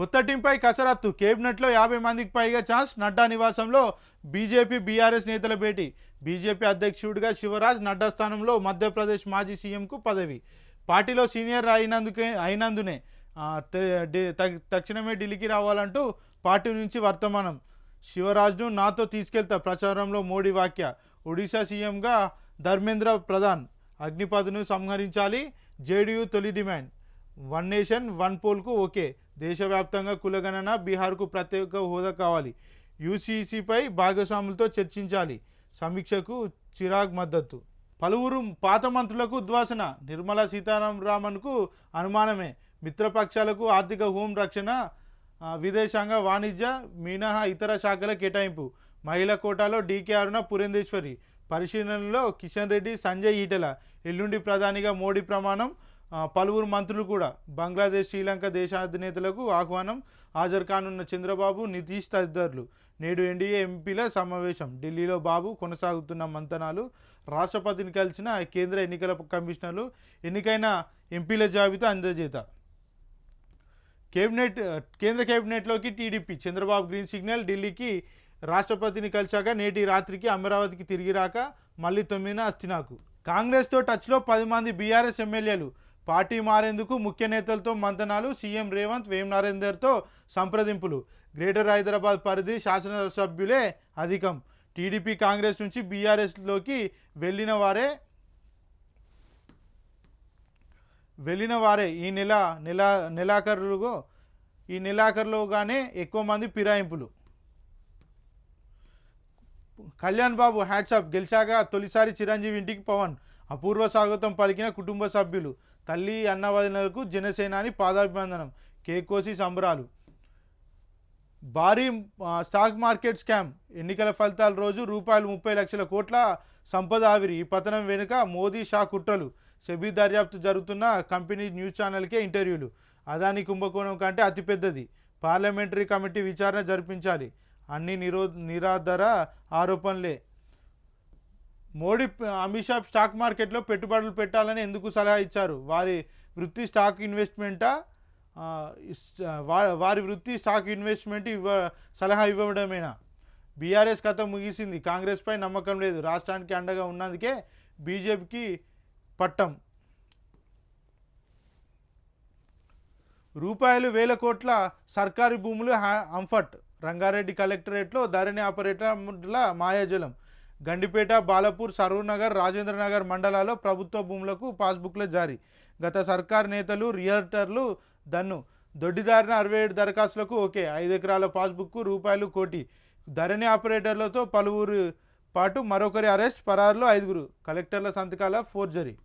కొత్త టీంపై కసరత్తు. కేబినెట్లో యాభై మందికి పైగా ఛాన్స్ నడ్డా నివాసంలో బీజేపీ బీఆర్ఎస్ నేతల భేటీ. బీజేపీ అధ్యక్షుడిగా శివరాజ్ నడ్డా స్థానంలో మధ్యప్రదేశ్ మాజీ సీఎంకు పదవి. పార్టీలో సీనియర్ అయినందుకే అయినందునే తక్షణమే ఢిల్లీకి రావాలంటూ పార్టీ నుంచి వర్తమానం. శివరాజ్ను నాతో తీసుకెళ్తా ప్రచారంలో మోడీ వాక్య ఒడిశా సీఎంగా ధర్మేంద్ర ప్రధాన్. అగ్నిపథ్ను సంహరించాలి. జేడీయూ తొలి డిమాండ్. వన్ నేషన్ వన్ పోల్కు ఓకే. దేశవ్యాప్తంగా కులగణన బీహార్కు ప్రత్యేక హోదా కావాలి. యూసీసీపై భాగస్వాములతో చర్చించాలి. సమీక్షకు చిరాగ్ మద్దతు. పలువురు పాత మంత్రులకు ఉద్వాసన. నిర్మలా సీతారామన్కు అనుమానమే. మిత్రపక్షాలకు ఆర్థిక హోం రక్షణ విదేశాంగ వాణిజ్య మినహా ఇతర శాఖల కేటాయింపు. మహిళా కోటాలో డీకే అరుణ పురేందేశ్వరి పరిశీలనలో కిషన్ రెడ్డి సంజయ్ ఈటెల. ఎల్లుండి ప్రధానిగా మోడీ ప్రమాణం. పలువురు మంత్రులు కూడా బంగ్లాదేశ్ శ్రీలంక దేశాధినేతలకు ఆహ్వానం హాజరు కానున్న చంద్రబాబు నితీష్ తదితరులు. నేడు ఎన్డీఏ ఎంపీల సమావేశం. ఢిల్లీలో బాబు కొనసాగుతున్న మంతనాలు రాష్ట్రపతిని కలిసిన కేంద్ర ఎన్నికల కమిషనర్లు ఎన్నికైన ఎంపీల జాబితా అందజేత. కేబినెట్ కేంద్ర కేబినెట్లోకి టీడీపీ. చంద్రబాబు గ్రీన్ సిగ్నల్ ఢిల్లీకి రాష్ట్రపతిని కలిశాక నేటి రాత్రికి అమరావతికి తిరిగి రాక మళ్ళీ తొమ్మిదిన అస్థినాకు కాంగ్రెస్తో టచ్లో పది మంది బీఆర్ఎస్ ఎమ్మెల్యేలు. పార్టీ మారేందుకు ముఖ్య నేతలతో మంతనాలు సీఎం రేవంత్ వేం నరేందర్తో సంప్రదింపులు. గ్రేటర్ హైదరాబాద్ పరిధి శాసనసభ్యులే అధికం. టీడీపీ కాంగ్రెస్ నుంచి బీఆర్ఎస్లోకి వెళ్ళిన వారే వెళ్ళిన వారే ఈ నెల నెల నెలాఖరులో ఈ నెలాఖరులోగానే ఎక్కువ మంది ఫిరాయింపులు. కళ్యాణ్ బాబు హ్యాట్సాప్ గెలిచాక తొలిసారి చిరంజీవి ఇంటికి పవన్. అపూర్వ స్వాగతం పలికిన కుటుంబ సభ్యులు. తల్లి అన్నవదనలకు జనసేనాని పాదాభివందనం. కేక్ కోసి సంబరాలు. భారీ స్టాక్ మార్కెట్ స్కామ్. ఎన్నికల ఫలితాల రోజు రూపాయలు ముప్పై లక్షల కోట్ల సంపద ఆవిరి ఈ పతనం వెనుక మోదీ షా కుట్రలు. సెబీ దర్యాప్తు జరుగుతున్న కంపెనీ న్యూస్ ఛానల్కే ఇంటర్వ్యూలు. అదాని కుంభకోణం కంటే అతిపెద్దది. పార్లమెంటరీ కమిటీ విచారణ జరిపించాలి. అన్ని నిరో నిరాధార ఆరోపణలే. మోడీ అమిత్ షా స్టాక్ మార్కెట్లో పెట్టుబడులు పెట్టాలని ఎందుకు సలహా ఇచ్చారు? వారి వృత్తి స్టాక్ ఇన్వెస్ట్మెంటా? వారి వృత్తి స్టాక్ ఇన్వెస్ట్మెంట్ ఇవ్వ సలహా ఇవ్వడమేనా? బీఆర్ఎస్ కథ ముగిసింది. కాంగ్రెస్పై నమ్మకం లేదు. రాష్ట్రానికి అండగా ఉన్నందుకే బీజేపీకి పట్టం. రూపాయలు వేల కోట్ల సర్కారీ భూములు అంఫట్ రంగారెడ్డి కలెక్టరేట్లో ధరణి ఆపరేటర్ల మాయాజలం. గండిపేట బాలపూర్ సరూర్నగర్ రాజేంద్రనగర్ మండలాల్లో ప్రభుత్వ భూములకు పాస్బుక్ల జారీ. గత సర్కార్ నేతలు రియల్టర్లు దన్ను దొడ్డిదారిన అరవై ఏడు దరఖాస్తులకు ఓకే. ఐదు ఎకరాల పాస్బుక్ రూపాయలు కోటి. ధరణి ఆపరేటర్లతో పలువురు పాటు మరొకరి అరెస్ట్ పరారులో ఐదుగురు. కలెక్టర్ల సంతకాల ఫోర్జరీ.